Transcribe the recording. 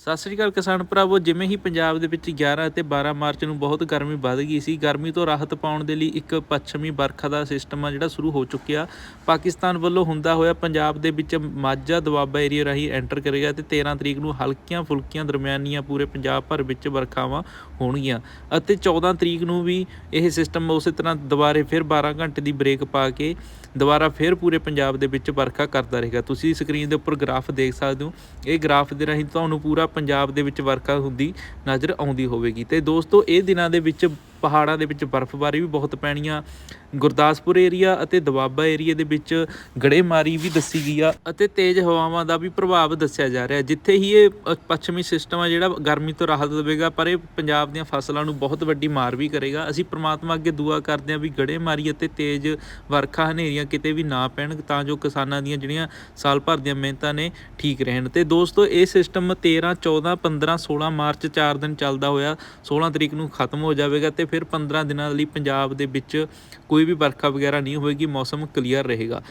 ਸਤਿ ਸ੍ਰੀ ਅਕਾਲ ਕਿਸਾਨ ਭਰਾਵੋ, ਜਿਵੇਂ ਹੀ ਪੰਜਾਬ ਦੇ ਵਿੱਚ 11 ਅਤੇ 12 ਮਾਰਚ ਨੂੰ ਬਹੁਤ ਗਰਮੀ ਵੱਧ ਗਈ ਸੀ, ਗਰਮੀ ਤੋਂ ਰਾਹਤ ਪਾਉਣ ਦੇ ਲਈ ਇੱਕ ਪੱਛਮੀ ਵਰਖਾ ਦਾ ਸਿਸਟਮ ਆ ਜਿਹੜਾ ਸ਼ੁਰੂ ਹੋ ਚੁੱਕਿਆ। ਪਾਕਿਸਤਾਨ ਵੱਲੋਂ ਹੁੰਦਾ ਹੋਇਆ ਪੰਜਾਬ ਦੇ ਵਿੱਚ ਮਾਝਾ ਦੁਆਬਾ ਏਰੀਆ ਰਾਹੀਂ ਐਂਟਰ ਕਰੇਗਾ ਤੇ 13 ਤਰੀਕ ਨੂੰ ਹਲਕੀਆਂ ਫੁਲਕੀਆਂ ਦਰਮਿਆਨੀਆਂ ਪੂਰੇ ਪੰਜਾਬ ਭਰ ਵਿੱਚ ਵਰਖਾਵਾਂ ਹੋਣਗੀਆਂ ਅਤੇ 14 ਤਰੀਕ ਨੂੰ ਵੀ ਇਹ ਸਿਸਟਮ ਉਸੇ ਤਰ੍ਹਾਂ ਦੁਬਾਰੇ ਫਿਰ 12 ਘੰਟੇ ਦੀ ਬ੍ਰੇਕ ਪਾ ਕੇ ਦੁਬਾਰਾ ਫਿਰ ਪੂਰੇ ਪੰਜਾਬ ਦੇ ਵਿੱਚ ਵਰਖਾ ਕਰਦਾ ਰਹੇਗਾ। ਤੁਸੀਂ ਸਕਰੀਨ ਦੇ ਉੱਪਰ ਗ੍ਰਾਫ ਦੇਖ ਸਕਦੇ ਹੋ। ਇਹ ਗ੍ਰਾਫ ਦੇ ਰਾਹੀਂ ਤੁਹਾਨੂੰ ਪੂਰਾ ਪੰਜਾਬ ਦੇ ਵਿੱਚ ਵਰਖਾ ਹੁੰਦੀ ਨਜ਼ਰ ਆਉਂਦੀ ਹੋਵੇਗੀ। ਤੇ ਦੋਸਤੋ ਇਹ ਦਿਨਾਂ ਦੇ ਵਿੱਚ ਪਹਾੜਾਂ ਦੇ ਵਿੱਚ ਬਰਫ਼ਬਾਰੀ ਵੀ ਬਹੁਤ ਪੈਣੀ ਆ ਗੁਰਦਾਸਪੁਰ ਏਰੀਆ ਅਤੇ ਦਵਾਬਾ ਏਰੀਆ ਦੇ ਵਿੱਚ ਗੜੇਮਾਰੀ ਵੀ ਦੱਸੀ ਗਈ ਆ ਅਤੇ ਤੇਜ਼ ਹਵਾਵਾਂ ਦਾ ਵੀ ਪ੍ਰਭਾਵ ਦੱਸਿਆ ਜਾ ਰਿਹਾ। ਜਿੱਥੇ ਹੀ ਇਹ ਪੱਛਮੀ ਸਿਸਟਮ ਆ ਜਿਹੜਾ ਗਰਮੀ ਤੋਂ ਰਾਹਤ ਦੇਵੇਗਾ, ਪਰ ਇਹ ਪੰਜਾਬ ਦੀਆਂ ਫਸਲਾਂ ਨੂੰ ਬਹੁਤ ਵੱਡੀ ਮਾਰ ਵੀ ਕਰੇਗਾ। ਅਸੀਂ ਪ੍ਰਮਾਤਮਾ ਅੱਗੇ ਦੁਆ ਕਰਦੇ ਹਾਂ ਵੀ ਗੜੇਮਾਰੀ ਅਤੇ ਤੇਜ਼ ਵਰਖਾ ਹਨੇਰੀਆਂ ਕਿਤੇ ਵੀ ਨਾ ਪੈਣ, ਤਾਂ ਜੋ ਕਿਸਾਨਾਂ ਦੀਆਂ ਜਿਹੜੀਆਂ ਸਾਲ ਭਰ ਦੀਆਂ ਮਿਹਨਤਾਂ ਨੇ ਠੀਕ ਰਹਿਣ। ਤੇ ਦੋਸਤੋ, ਇਹ ਸਿਸਟਮ 13 14 15 16 ਮਾਰਚ 4 ਦਿਨ ਚੱਲਦਾ ਹੋਇਆ 16 ਤਰੀਕ ਨੂੰ ਖਤਮ ਹੋ ਜਾਵੇਗਾ ਤੇ ਫਿਰ 15 ਦਿਨਾਂ ਲਈ ਪੰਜਾਬ ਦੇ ਵਿੱਚ ਕੋਈ ਵੀ ਵਰਖਾ ਵਗੈਰਾ ਨਹੀਂ ਹੋਏਗੀ, ਮੌਸਮ ਕਲੀਅਰ ਰਹੇਗਾ।